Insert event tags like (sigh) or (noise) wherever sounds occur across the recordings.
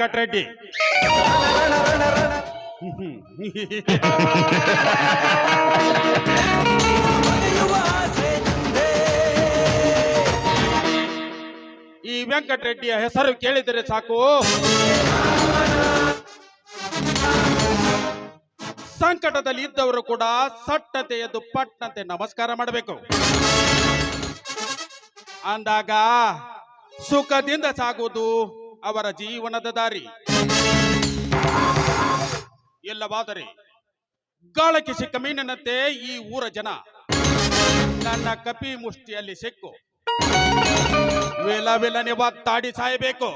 ವೆಂಕಟರೆಡ್ಡಿ ಈ ವೆಂಕಟರೆಡ್ಡಿಯ ಹೆಸರು ಕೇಳಿದರೆ ಸಾಕು. ಸಂಕಟದಲ್ಲಿ ಇದ್ದವರು ಕೂಡ ಸಟ್ಟತೆ ಎದ್ದು ಪಟ್ಟಂತೆ ನಮಸ್ಕಾರ ಮಾಡಬೇಕು. ಅಂದಾಗ ಸುಖದಿಂದ ಸಾಗುವುದು ಅವರ ಜೀವನದ ದಾರಿ. ಎಲ್ಲವಾದರೆ ಗಾಳಕ್ಕೆ ಸಿಕ್ಕ ಮೀನಿನಂತೆ ಈ ಊರ ಜನ ನನ್ನ ಕಪಿ ಮುಷ್ಟಿಯಲ್ಲಿ ಸಿಕ್ಕು. ವೇಲ ವೇಲನೆ ಒತ್ತಾಡಿ ಸಾಯಬೇಕು.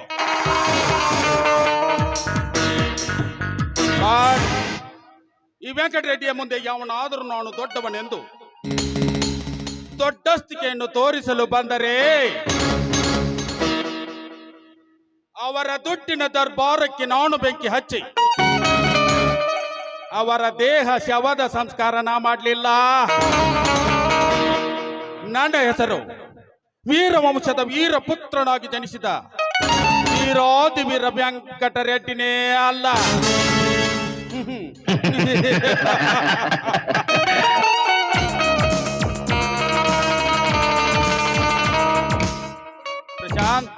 ಈ ವೆಂಕಟರೆಡ್ಡಿಯ ಮುಂದೆ ಯಾವನಾದರೂ ನಾನು ದೊಡ್ಡವನೆಂದು ದೊಡ್ಡಸ್ತಿಕೆಯನ್ನು ತೋರಿಸಲು ಬಂದರೆ ಅವರ ದುಡ್ಡಿನ ದರ್ಬಾರಕ್ಕೆ ನಾನು ಬೆಂಕಿ ಹಚ್ಚಿ. ಅವರ ದೇಹ ಶವದ ಸಂಸ್ಕಾರ ನಾ ಮಾಡಲಿಲ್ಲ. ನನ್ನ ಹೆಸರು ವೀರವಂಶದ ವೀರ ಪುತ್ರನಾಗಿ ಜನಿಸಿದ ವೀರಾದಿ ವೀರ ವೆಂಕಟರೆಡ್ಡಿನೇ ಅಲ್ಲ. ಪ್ರಶಾಂತ್,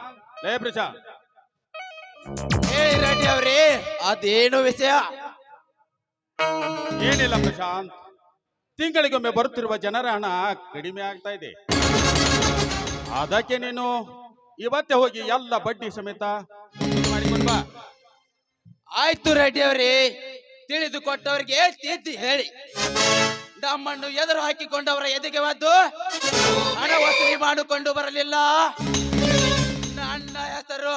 ಲೇ ಪ್ರಶಾಂತ್. ಏ ರೆಡ್ಡಿ ಅವ್ರಿ ಅದೇನು ವಿಷಯ? ಏನಿಲ್ಲ ಪ್ರಶಾಂತ್. ತಿಂಗಳಿಗೊಮ್ಮೆ ಬರುತ್ತಿರುವ ಜನರ ಹಣ ಕಡಿಮೆ ಆಗ್ತಾ ಇದೆ. ಅದಕ್ಕೆ ನೀನು ಇವತ್ತೇ ಹೋಗಿ ಎಲ್ಲ ಬಡ್ಡಿ ಸಮೇತ ಮಾಡಿಕೊಂಡು ಬಾ. ಆಯ್ತು ರೆಡ್ಡಿ ಅವರೇ ತಿಳಿದು ಕೊಟ್ಟವರಿಗೆ ತಿದ್ದಿ ಹೇಳಿ. ನಮ್ಮನ್ನು ಎದುರು ಹಾಕಿಕೊಂಡವರ ಎದೆಗೆ ಬಂದು ಹಣ ವಸೂಲಿ ಮಾಡಿಕೊಂಡು ಬರಲಿಲ್ಲ. ನನ್ನ ಹೆಸರು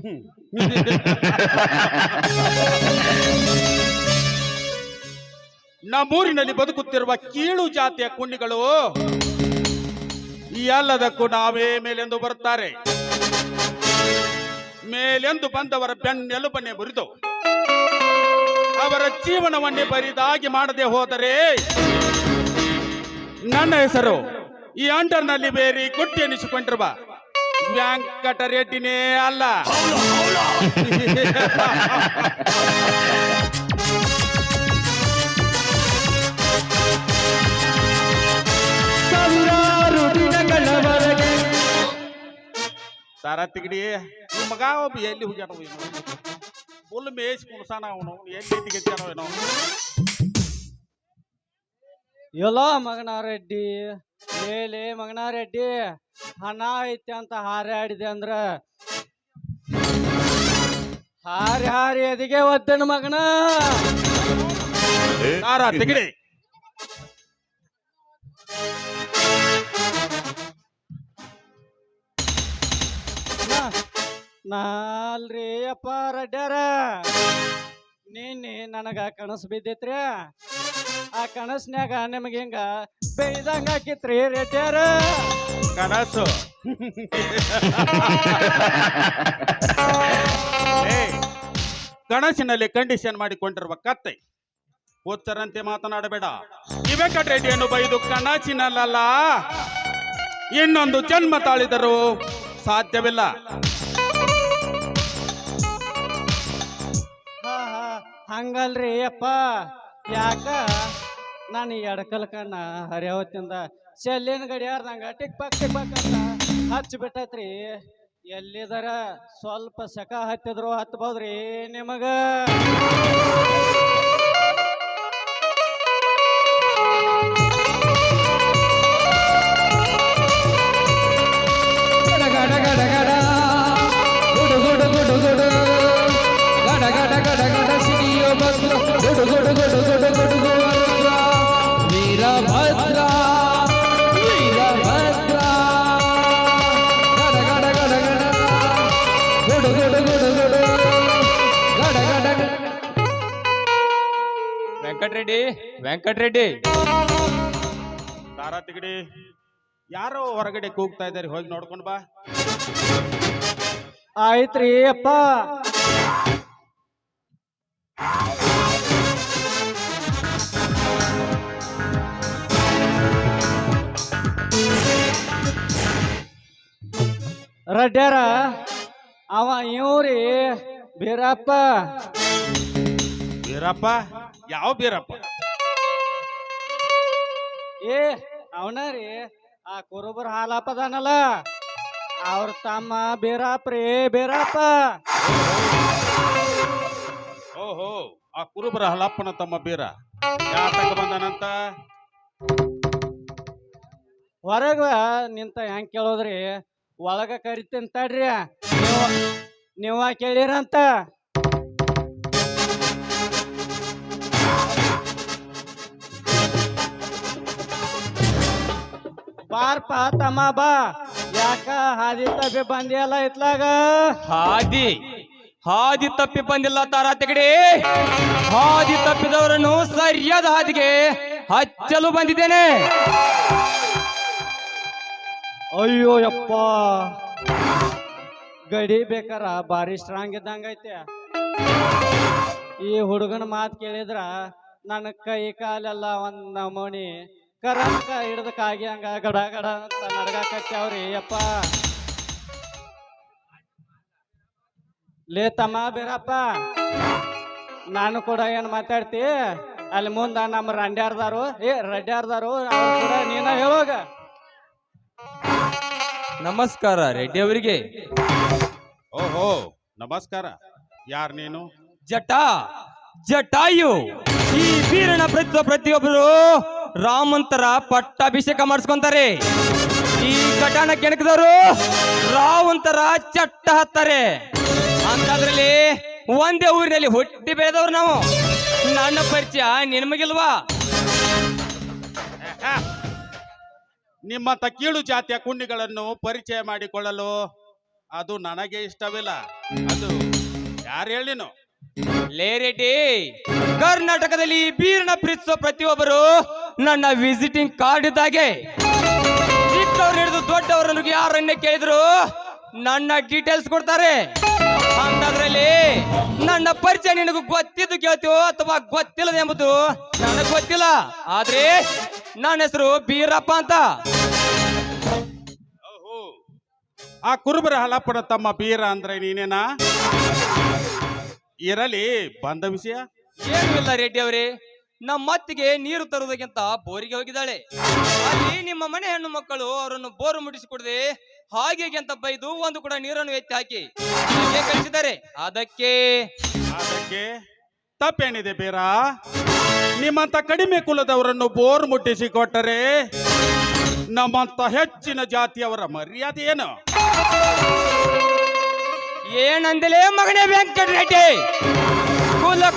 (laughs) ನಮ್ಮೂರಿನಲ್ಲಿ ಬದುಕುತ್ತಿರುವ ಕೀಳು ಜಾತಿಯ ಕುಂಡಿಗಳು ಎಲ್ಲದಕ್ಕೂ ನಾವೇ ಮೇಲೆಂದು ಬರುತ್ತಾರೆ. ಮೇಲೆಂದು ಬಂದವರ ಬೆನ್ನೆಲುಬನ್ನೇ ಮುರಿದು ಅವರ ಜೀವನವನ್ನೇ ಬರಿದಾಗಿ ಮಾಡದೆ ಹೋದರೆ ನನ್ನ ಹೆಸರು ಈ ಅಂಡರ್ನಲ್ಲಿ ಬೇರೆ ಗುಟ್ಟಿ ಎನಿಸಿಕೊಂಡಿರುವ ವೆಂಕಟರೆಡ್ಡಿನೇ ಅಲ್ಲ. ಸಾವಿರಾರು ದಿನಗಳವರೆಗೆ. ಸಾರ ತಿಗಡಿ ಮಗ ಒಬ್ಬ ಎಲ್ಲಿ ಹೋಗ್ಯಾನ ಫುಲ್ ಮೇಯ್ಸಿ ಕುಣಸಾನ ಅವನು ಎಲ್ಲಿ ತಿಗತ್ತಾನೋ ಏನೋ. ಎಲ್ಲೋ ಮಗನಾರೆಡ್ಡಿ ಮಗನ ಮಗನಾರೆಡ್ಡಿ ಹಣ ಐತೆ ಅಂತ ಹಾರಾಡಿದೆ ಅಂದ್ರ? ಹಾರಿ ಹಾರಿ ಎದಿಗೆ ಒದ್ದನ ಮಗನ. ತಿಗಡಿ. ನಾಲ್ರಿ ಅಪ್ಪ ರಡ್ಡ್ಯಾರ. ನಿನ್ನೆ ನನಗ ಕನಸು ಬಿದ್ದೈತ್ರಿ. ಆ ಕನಸ್ನ್ಯಾಗ ನಿಮಗೆ ಹಿಂಗ ಬೇಯ್ದಂಗ ಹಾಕಿತ್ರಿ ರೆಡ್ಡ್ಯಾರ ಕನಸು. (laughs) ಏ, ಕನಸಿನಲ್ಲಿ ಕಂಡೀಷನ್ ಮಾಡಿಕೊಂಡಿರುವ ಕತ್ತೆ ಓದ್ತಾರಂತೆ ಮಾತನಾಡಬೇಡ. ಈ ವೆಂಕಟರೆಡ್ಡಿಯನ್ನು ಬೈದು ಕನಸಿನಲ್ಲ ಇನ್ನೊಂದು ಜನ್ಮ ತಾಳಿದರು ಸಾಧ್ಯವಿಲ್ಲ. ಹಾ ಹಾ ಹಂಗಲ್ರಿ ಅಪ್ಪ ಯಾಕ? ನಾನು ಎಡಕಲ್ ಕಣ್ಣ ಹರಿಯಾವತ್ತಿಂದ ಚೆಲ್ಲಿನ ಗಡಿಯಾರ್ದಂಗ ಟಿಕ್ ಪಾಕ್ ಟಿಕ್ ಪಾಕ್ ಅಂತ ಹಚ್ಚಿ ಬಿಟ್ಟೈತ್ರಿ. ಎಲ್ಲಿದಾರ ಸ್ವಲ್ಪ ಸಕ ಹತ್ತಿದ್ರು ಹತ್ಬೋದ್ರಿ ನಿಮಗ. ಗಡ ಗಡ ಗಡ ಗಡ ಸಿಡಿಯೋ ಗುಡು ಗುಡು ಗುಡು ಗುಡು ವೆಂಕಟರೆಡ್ಡಿ ವೆಂಕಟರೆಡ್ಡಿ. ದಾರ ತಿಗಡಿ ಯಾರೋ ಹೊರಗಡೆ ಕೂಗ್ತಾ ಇದ್ದಾರೆ ಹೋಗಿ ನೋಡ್ಕೊಂಡು ಬಾ. ಆಯ್ತ್ರಿ ಅಪ್ಪ. ರಡ್ಡ್ಯಾರ ಅವ ಇವ್ರಿ ಬೀರಪ್ಪ. ಬೀರಪ್ಪ? ಯಾವ ಬೀರಪ್ಪ? ಏ ಅವನ ರೀ ಆ ಕುರುಬರ ಹಾಲಪ್ಪದಾನಲ್ಲ? ಅವ್ರ ತಮ್ಮ ಬೀರಪ್ಪ ಬೇರಪ್ಪ ಬೀರಪ್ಪ. ಓಹೋ ಆ ಕುರುಬರ ಹಾಲಪ್ಪನ ತಮ್ಮ ಬೀರ. ಯಾತಕ ಬಂದನಂತ? ಹೊರಗ ನಿಂತ ಹೆಂಗ್ ಕೇಳೋದ್ರಿ? ಒಳಗ ಕರಿತೀನಿ ತಡ್ರಿ. ನೀವ ಕೇಳಿರಂತ? ಬಾರ್ಪ ತಮ್ಮ ಬಾ. ಯಾಕ ಹಾದಿ ತಪ್ಪಿ ಬಂದಿಯಲ್ಲ ಇತ್ಲಾಗ? ಹಾದಿ. ಹಾದಿ ತಪ್ಪಿ ಬಂದಿಲ್ಲ ತಾರ ತೆಗಡಿ. ಹಾದಿ ತಪ್ಪಿದವರನ್ನು ಸರಿಯಾದ ಹಾದಿಗೆ ಹಚ್ಚಲು ಬಂದಿದ್ದೇನೆ. ಅಯ್ಯೋ ಯಪ್ಪ. ಗಡಿ ಬೇಕಾರ ಭಾರಿ ಸ್ಟ್ರಾಂಗ್ ಇದ್ದಂಗ ಐತೆ. ಈ ಹುಡುಗನ ಮಾತು ಕೇಳಿದ್ರ ನನ್ನ ಕೈ ಕಾಲೆಲ್ಲ ಒಂದ್ ನಮೂನಿ. ಕರಂಕ ಹಿಡ್ದ ಕಾಗಿ ಹಂಗ ಗಡ ಗಡ ಅಂತ ನಡ್ಗಾಕತ್ಯಾವ್ರಿ ಅಪ್ಪ ಲೇ ತಮ್ಮ ಬೇರಪ್ಪ ನಾನು ಕೂಡ ಏನ್ ಮಾತಾಡ್ತಿ? ಅಲ್ಲಿ ಮುಂದ ನಮ್ಮ ರಂಡ್ಯಾರ್ದಾರು ಏ ರಡ್ಯಾರ್ದಾರು ಅವ್ರು ಕೂಡ ನೀನ ಹೇಳೋಗ. ನಮಸ್ಕಾರ ರೆಡ್ಡಿ ಅವರಿಗೆ. ಓಹೋ ನಮಸ್ಕಾರ. ಯಾರು ನೀನು? ಜಟ ಜಟಾಯು. ಈ ವೀರನ ಪ್ರತಿ ಪ್ರತಿಯೊಬ್ಬರು ರಾಮಂತರ ಪಟ್ಟಾಭಿಷೇಕ ಮಾಡಿಸ್ಕೊಂತಾರೆ. ಈ ಕಟಾಣ ಕೆಣಕದವರು ರಾವಂತರ ಚಟ್ಟ ಹತ್ತಾರೆ. ಅಂತದ್ರಲ್ಲಿ ಒಂದೇ ಊರಿನಲ್ಲಿ ಹುಟ್ಟಿ ಬೆಳೆದವ್ರು ನಾವು. ನನ್ನ ಪರಿಚಯ ನಿನ್ಮಗಿಲ್ವಾ? ನಿಮ್ಮ ಕೀಳು ಜಾತಿಯ ಕುಂಡಿಗಳನ್ನು ಪರಿಚಯ ಮಾಡಿಕೊಳ್ಳಲು ಅದು ನನಗೆ ಇಷ್ಟವಿಲ್ಲ. ಅದು ಯಾರು ಹೇಳಿನು ಲೇರೆಡ್ಡಿ ಕರ್ನಾಟಕದಲ್ಲಿ ಬೀರ್ನ ಪ್ರೀತಿಸುವ ಪ್ರೀತಿಸೋ ಪ್ರತಿಯೊಬ್ಬರು ನನ್ನ ವಿಸಿಟಿಂಗ್ ಕಾರ್ಡ್ ಇದ್ದಾಗೆ. ಚಿಕ್ಕವ್ರು ಹಿಡಿದು ಯಾರು ಯಾರನ್ನೇ ಕೇಳಿದ್ರು? ನನ್ನ ಡೀಟೇಲ್ಸ್ ಕೊಡ್ತಾರೆ. ಅಂತದ್ರಲ್ಲಿ ನನ್ನ ಪರಿಚಯ ನಿನಗೂ ಗೊತ್ತಿದ್ದು ಕೇಳ್ತೀವೋ ಅಥವಾ ಗೊತ್ತಿಲ್ಲದೆ ಎಂಬುದು ನನಗೆ ಗೊತ್ತಿಲ್ಲ. ಆದ್ರೆ ನನ್ನ ಹೆಸರು ಬೀರಪ್ಪ ಅಂತ. ಆ ಕುರುಬರ ಹಲಪ್ಪನ ತಮ್ಮ ಬೀರ ಅಂದ್ರೆ ನೀನೇನಾ? ಇರಲಿ ಬಂದ ವಿಷಯ. ಏನು ಇಲ್ಲ ರೆಡ್ಡಿ ಅವರೇ. ನಮ್ಮ ಮತ್ತಿಗೆ ನೀರು ತರುವುದಕ್ಕಿಂತ ಬೋರಿಗೆ ಹೋಗಿದ್ದಾಳೆ. ಅಲ್ಲಿ ನಿಮ್ಮ ಮನೆ ಹೆಣ್ಣು ಮಕ್ಕಳು ಅವರನ್ನು ಬೋರು ಮುಟ್ಟಿಸಿಕೊಡದೆ ಹಾಗೆ ಅಂತ ಬೈದು ಒಂದು ಕೂಡ ನೀರನ್ನು ಎತ್ತಿ ಹಾಕಿ ಕಳಿಸಿದ್ದಾರೆ. ಅದಕ್ಕೆ ಅದಕ್ಕೆ ತಪ್ಪೇನಿದೆ ಬೀರ? ನಿಮ್ಮಂತ ಕಡಿಮೆ ಕುಲದವರನ್ನು ಬೋರ್ ಮುಟ್ಟಿಸಿ ಕೊಟ್ಟರೆ ನಮ್ಮಂತ ಹೆಚ್ಚಿನ ಜಾತಿಯವರ ಮರ್ಯಾದೆ ಏನು? ಏನಂದಲೇ ಮಗನೇ ವೆಂಕಟರೆಡ್ಡಿ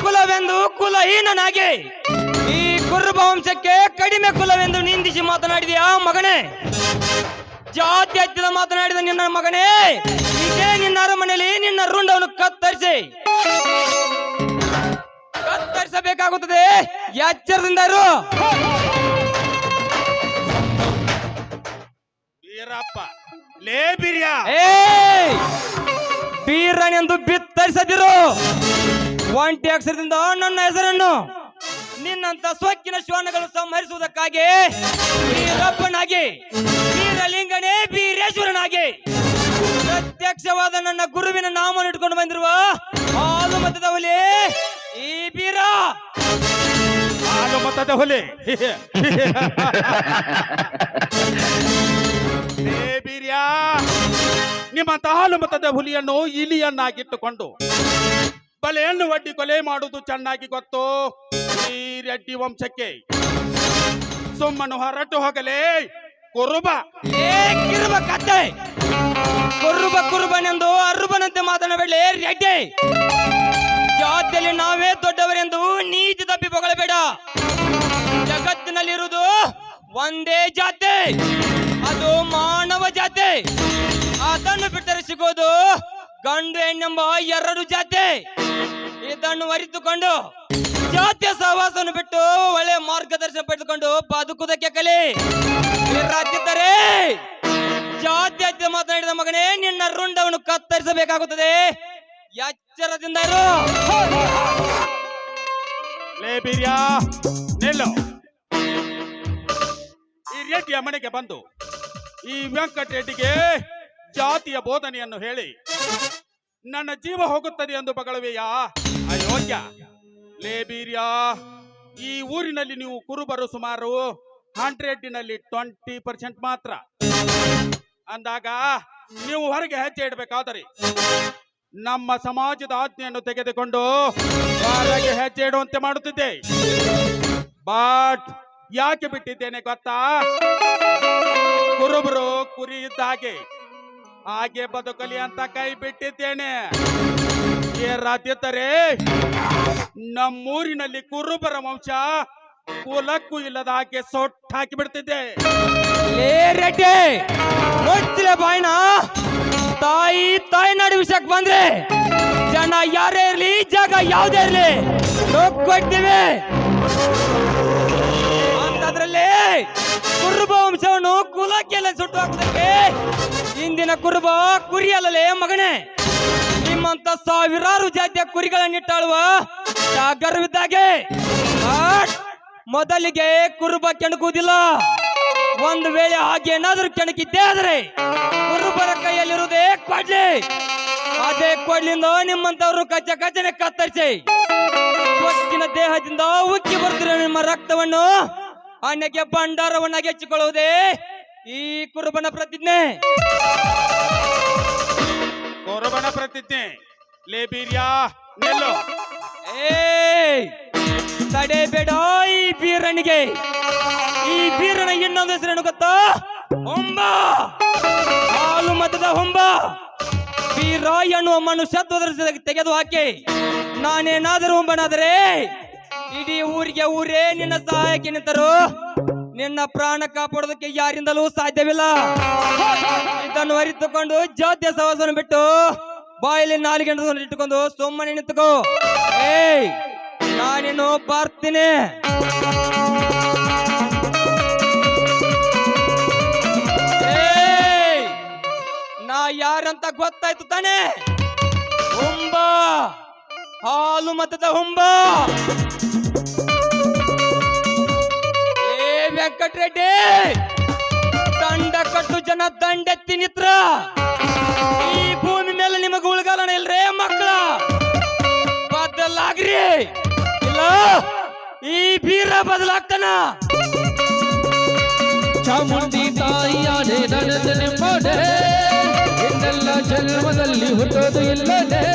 ಕುಲವೆಂದು ಕುಲಹೀನನಾಗಿ. ಈ ಕುರುಬ ವಂಶಕ್ಕೆ ಕಡಿಮೆ ಕುಲವೆಂದು ನಿಂದಿಸಿ ಮಾತನಾಡಿದೆಯ ಮಗನೇ. ಜಾತಿ ಹತ್ತಿರ ಮಾತನಾಡಿದ ನಿನ್ನ ಮಗನೇ ಇದೇ ನಿನ್ನ ಅರಮನೆಯಲ್ಲಿ ನಿನ್ನ ರುಂಡವನ್ನು ಕತ್ತರಿಸಿ. ಕತ್ತರಿಸಬೇಕಾಗುತ್ತದೆ. ಎಚ್ಚರದಿಂದ ಇರು. ಬೀರಪ್ಪ ಲೇ ಬಿರಿಯ. ಏಯ್ ಬೀರನೆಂದು ಬಿತ್ತರಿಸದಿರು. ಒಂಟಿ ಅಕ್ಷರದಿಂದ ನನ್ನ ಹೆಸರನ್ನು ನಿನ್ನಂತ ಸೊಕ್ಕಿನ ಶ್ವಾನಗಳು ಸಂಹರಿಸುವುದಕ್ಕಾಗಿ ವೀರಪ್ಪನಾಗಿ, ವೀರಲಿಂಗನೇ ವೀರೇಶ್ವರನಾಗಿ ಪ್ರತ್ಯಕ್ಷವಾದ ನನ್ನ ಗುರುವಿನ ನಾಮವನ್ನು ಇಟ್ಕೊಂಡು ಬಂದಿರುವ ಹಾಲು ಮತದ ಹುಲಿ ಈ ಬೀರ ಹಾಲು. ಮತದ ಹುಲಿ ನಿಮ್ಮಂತ ಹಾಲು ಮತದ ಹುಲಿಯನ್ನು ಇಲಿಯನ್ನಾಗಿಟ್ಟುಕೊಂಡು ಬಲೆಯನ್ನು ಒಡ್ಡಿ ಕೊಲೆ ಮಾಡುವುದು ಚೆನ್ನಾಗಿ ಗೊತ್ತು. ಈ ರೆಡ್ಡಿ ವಂಶಕ್ಕೆ. ಸುಮ್ಮನು ಹೊರಟು ಹೋಗಲೇ. ಕುರುಬ. ಏ, ಕಿರುಬ ಕತ್ತೆ. ಕುರುಬ ಕುರುಬನೆಂದು ಅರುಬನಂತೆ ಮಾತನಾಡಬೇಡಿ ರೆಡ್ಡಿ. ಜಾತಿಯಲ್ಲಿ ನಾವೇ ದೊಡ್ಡವರೆಂದು ನೀತಿ ತಪ್ಪಿ ಹೊಗಳಬೇಡ ಜಗತ್ತಿನಲ್ಲಿರುವುದು ಒಂದೇ ಜಾತಿ. ಅದು ಮಾನವ ಜಾತಿ. ಅದನ್ನು ಬಿಟ್ಟರೆ ಸಿಗೋದು ಗಂಡು ಹೆಣ್ಣೆಂಬ ಎರಡು ಜಾತಿ. ಇದನ್ನು ಅರಿತುಕೊಂಡು ಜಾತಿಯ ಸಹವಾಸವನ್ನು ಬಿಟ್ಟು ಒಳ್ಳೆ ಮಾರ್ಗದರ್ಶನ ಪಡೆದುಕೊಂಡು ಬದುಕುವುದಕ್ಕೆ ಕಲಿ. ರಾಜ್ಯದರೆ ಜಾತಿ ಮಾತನಾಡಿದ ಮಗನೇ, ನಿನ್ನ ರುಂಡವನ್ನು ಕತ್ತರಿಸಬೇಕಾಗುತ್ತದೆ. ಎಚ್ಚರದಿಂದ ಇರು. ಈ ರೆಡ್ಡಿಯ ಮನೆಗೆ ಬಂದು ಈ ವೆಂಕಟರೆಡ್ಡಿಗೆ ಜಾತಿಯ ಬೋಧನೆಯನ್ನು ಹೇಳಿ. ನನ್ನ ಜೀವ ಹೋಗುತ್ತದೆ ಎಂದು ಬಗಳವೆಯಾ? ಅಯೋಗ್ಯ. ಲೇ ಬೀರ್ಯ, ಈ ಊರಿನಲ್ಲಿ ನೀವು ಕುರುಬರು ಸುಮಾರು ಹಂಡ್ರೆಡ್ನಲ್ಲಿ ಟ್ವೆಂಟಿ ಪರ್ಸೆಂಟ್ ಮಾತ್ರ. ಅಂದಾಗ ನೀವು ಹೊರಗೆ ಹೆಜ್ಜೆ ಇಡಬೇಕಾದರೆ ನಮ್ಮ ಸಮಾಜದ ಆಜ್ಞೆಯನ್ನು ತೆಗೆದುಕೊಂಡು ಹೊರಗೆ ಹೆಜ್ಜೆ ಇಡುವಂತೆ ಮಾಡುತ್ತಿದ್ದೆ. ಬಟ್ ಯಾಕೆ ಬಿಟ್ಟಿದ್ದೇನೆ ಗೊತ್ತಾ? ಕುರುಬರು ಕುರಿ ಇದ್ದ ಹಾಗೆ ಬದುಕಲಿ ಅಂತ ಕೈ ಬಿಟ್ಟಿದ್ದೇನೆ. ರಾಜ್ಯತರೇ ನಮ್ಮೂರಿನಲ್ಲಿ ಕುರುಬರ ವಂಶ ಕುಲಕ್ಕೂ ಇಲ್ಲದ ಹಾಗೆ ಸೊಟ್ಟ ಹಾಕಿ ಬಿಡ್ತಿದ್ದೆ. ಲೇ ರೆಡ್ಡಿ ಮುಚ್ಚಿಲೆ ಬಾಯ್ನ? ತಾಯಿ ತಾಯಿನಾಡು ವಿಷಯಕ್ಕೆ ಬಂದ್ರೆ ಜನ ಯಾರೇ ಇರ್ಲಿ, ಜಾಗ ಯಾವ್ದೇ ಇರ್ಲಿ ಕೊಡ್ತೀವಿ. ವಂಶವನ್ನು ಕುಲಕ್ಕೆಲ್ಲ ಸುಟ್ಟು ಹಾಕೋದಕ್ಕೆ ಇಂದಿನ ಕುರುಬ ಕುರಿಯಲ್ಲಲೇ ಮಗನೇ. ನಿಮ್ಮಂತ ಸಾವಿರಾರು ಜಾತಿಯ ಕುರಿಗಳನ್ನಿಟ್ಟಾಳುವ ಜಾಗರವಿದ್ದಾಗೆ ಮೊದಲಿಗೆ ಕುರುಬ ಕೆಣಕುವುದಿಲ್ಲ. ಒಂದು ವೇಳೆ ಹಾಗೆ ಏನಾದ್ರೂ ಕೆಣಕಿದ್ದೆ ಆದ್ರೆ ಕುರುಬರ ಕೈಯಲ್ಲಿರುವುದೇ ಕೊಡ್ಲಿ. ಅದೇ ಕೊಡ್ಲಿಂದ ನಿಮ್ಮಂತವ್ರು ಕಚ್ಚ ಕಚ್ಚನೆ ಕತ್ತರಿಸಿ. ದೇಹದಿಂದ ಉಕ್ಕಿ ಬರ್ತಿರೋ ನಿಮ್ಮ ರಕ್ತವನ್ನು ಅನ್ನಕ್ಕೆ ಭಂಡಾರವನ್ನಾಗಿ ಹೆಚ್ಚಿಕೊಳ್ಳುವುದೇ ಈ ಕುರುಬನ ಪ್ರತಿಜ್ಞೆ. ಕುರುಬನ ಪ್ರತಿಜ್ಞೆ. ಲೇ ಬೀರ್ಯ ನಿಲ್ಲು. ತಡೆಬೇಡ ಈ ಬೀರನಿಗೆ. ಈ ಬೀರನ ಇನ್ನೊಂದು ಹೆಸರೇನು ಗೊತ್ತಾ? ಹೊಂಬ. ಹಾಲು ಮತದ ಹೊಂಬ. ಬೀರ ಎನ್ನುವ ಮನುಷ್ಯ ತೆಗೆದು ಹಾಕಿ. ನಾನೇನಾದರೂ ಹೊಂಬನಾದರೆ ಇಡೀ ಊರಿಗೆ ಊರೇ ನಿನ್ನ ಸಹಾಯಕ್ಕೆ ನಿಂತರು. ನಿನ್ನ ಪ್ರಾಣ ಕಾಪಾಡೋದಕ್ಕೆ ಯಾರಿಂದಲೂ ಸಾಧ್ಯವಿಲ್ಲ. ಇದನ್ನು ಅರಿತುಕೊಂಡು ಜಾತಿಯ ಸಹವಾಸವನ್ನು ಬಿಟ್ಟು ಬಾಯಲ್ಲಿ ನಾಲ್ಕು ಗಂಟೆ ಇಟ್ಟುಕೊಂಡು ಸುಮ್ಮನೆ ನಿಂತುಕೋ. ಏಯ್, ನಾನಿನ್ನು ಬರ್ತೀನಿ. ನಾ ಯಾರಂತ ಗೊತ್ತಾಯ್ತು ತಾನೇ? ಹುಂಬ ಹಾಲು ಮತದ ಹುಂಬ. ಏ ವೆಂಕಟರೆಡ್ಡಿ, ದಂಡ ಕಟ್ಟು ಜನ ದಂಡೆತ್ತಿ ನಿತ್ರ. ಈ ಭೂಮಿ ಮೇಲೆ ನಿಮಗೆ ಉಳ್ಗಾಲನ ಇಲ್ರೇ ಮಕ್ಕಳ? ಬದಲಾಗ್ರಿ. ಇಲ್ಲ, ಈ ಬೀರ ಬದಲಾಗ್ತಾನ. ಚಾಮುಂಡಿ ತಾಯಿಯಾನೆ ನನದನೆ ಮಾಡೆ ಇನ್ನೆಲ್ಲ ಜನ್ಮದಲ್ಲಿ ಹುಟ್ಟೋದು ಇಲ್ಲದೆ.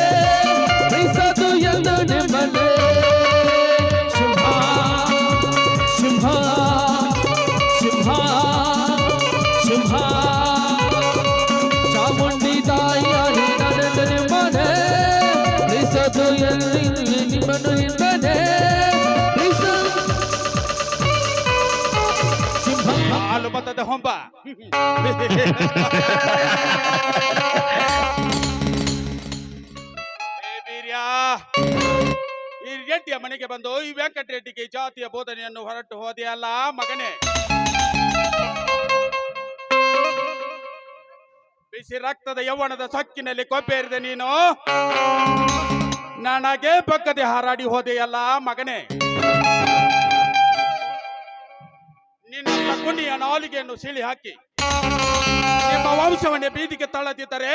Halu bata de homba. ಮನೆಗೆ ಬಂದು ಈ ವೆಂಕಟರೆಡ್ಡಿಗೆ ಜಾತಿಯ ಬೋಧನೆಯನ್ನು ಹೊರಟು ಹೋದೆಯಲ್ಲ ಮಗನೇ. ಬಿಸಿ ರಕ್ತದ ಯೌವನದ ಸೊಕ್ಕಿನಲ್ಲಿ ಕೊಬ್ಬೇರಿದೆ ನೀನು. ನನಗೆ ಪಕ್ಕದೆ ಹಾರಾಡಿ ಹೋದೆಯಲ್ಲ ಮಗನೇ. ನಿನ್ನ ಕುಣಿಯ ನಾಲಿಗೆಯನ್ನು ಸಿಳಿ ಹಾಕಿ. ನಿಮ್ಮ ವಂಶವನ್ನೇ ಬೀದಿಗೆ ತಳ್ಳದಿದ್ದರೆ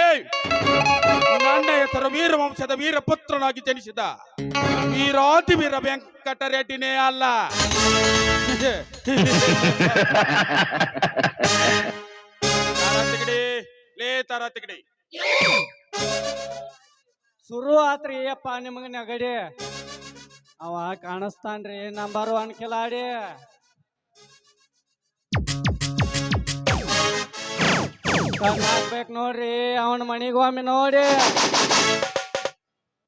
ನನ್ನ ಹೆಸರು ವೀರ ವಂಶದ ವೀರ ಪುತ್ರನಾಗಿ ಜನಿಸಿದ ವೀರಾತಿ ವೀರ ವೆಂಕಟರೆಡ್ಡಿನೇ ಅಲ್ಲ. ತಾರತಿಗಡಿ, ಲೇ ತಾರತಿಗಡಿ. ಶುರು ಆತ್ರಿ ಅಪ್ಪ ನಿಮಗೆ ನಗಡಿ. ಅವ ಕಾಣಿಸ್ತಾನ್ರಿ ನಂಬರ್ ಒನ್ ಕಿಲಾಡಿ. ಹಾಕ್ಬೇಕು ನೋಡ್ರಿ ಅವನ ಮಣಿಗೋಮಿ ನೋಡಿ.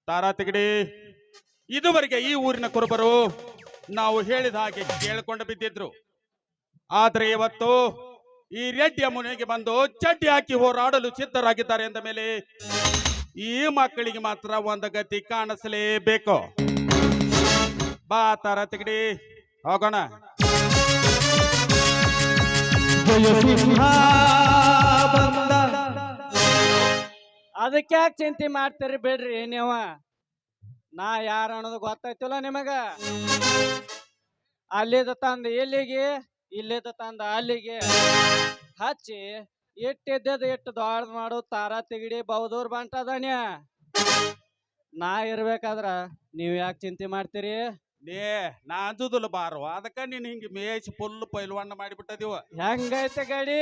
ತಾರಾ ತಿಗಡಿ ಇದುವರೆಗೆ ಈ ಊರಿನ ಕುರುಬರು ನಾವು ಹೇಳಿದ ಹಾಗೆ ಕೇಳಿಕೊಂಡು ಬಿದ್ದಿದ್ರು. ಆದ್ರೆ ಇವತ್ತು ಈ ರೆಡ್ಡಿಯ ಮುನಿಗೆ ಬಂದು ಚಡ್ಡಿ ಹಾಕಿ ಹೋರಾಡಲು ಸಿದ್ಧರಾಗಿದ್ದಾರೆ ಎಂದ ಮೇಲೆ ಈ ಮಕ್ಕಳಿಗೆ ಮಾತ್ರ ಒಂದು ಗತಿ ಕಾಣಿಸಲೇಬೇಕು. ಬಾ ತಾರಾತಿಗಡಿ ಹೋಗೋಣ. ಅದಕ್ಕೆ ಯಾಕೆ ಚಿಂತೆ ಮಾಡ್ತೀರಿ ಬಿಡ್ರಿ ನೀವ? ನಾ ಯಾರ ಅನ್ನೋದು ಗೊತ್ತಾಯ್ತಿಲ್ಲ ನಿಮಗ? ಅಲ್ಲಿದ ತಂದ ಇಲ್ಲಿಗೆ, ಇಲ್ಲಿದ ತಂದ ಅಲ್ಲಿಗೆ ಹಚ್ಚಿ ಇಟ್ಟಿದ್ದದ ಇಟ್ಟು ದೊಡ್ಡ ಮಾಡು, ತಾರ ತಿಗಡಿ ಬೌದೂರ್ ಬಂಟದನ್ಯ ನಾ ಇರ್ಬೇಕಾದ್ರ ನೀವ್ ಯಾಕೆ ಚಿಂತೆ ಮಾಡ್ತೀರಿ? ನೇ ನಾ ಅಂಜುದಿಲ್ಲ ಬಾರು ಅದಕ್ಕ ನೀನ್ ಹಿಂಗ ಮೇಯ್ಸಿ ಫುಲ್ ಪೈಲ್ವಾನ ಮಾಡಿಬಿಟ್ಟದಿವ. ಹೆಂಗೈತೆ ಗಡಿ?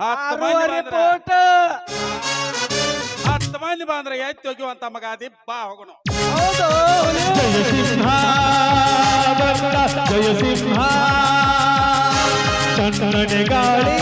ಹತ್ತು ಮಂದಿ ಫೂಟ್. ಹತ್ತು ಮಂದಿ ಬಂದ್ರೆ ಎತ್ತಿ ಹೋಗಿವಂತ ಮಗ ಅದಿ ಬಾ ಹೋಗೋಣ ಹೌದು ಸಿಂಹ ಜಯ ಸಿಂಹ. ಗಾಳಿ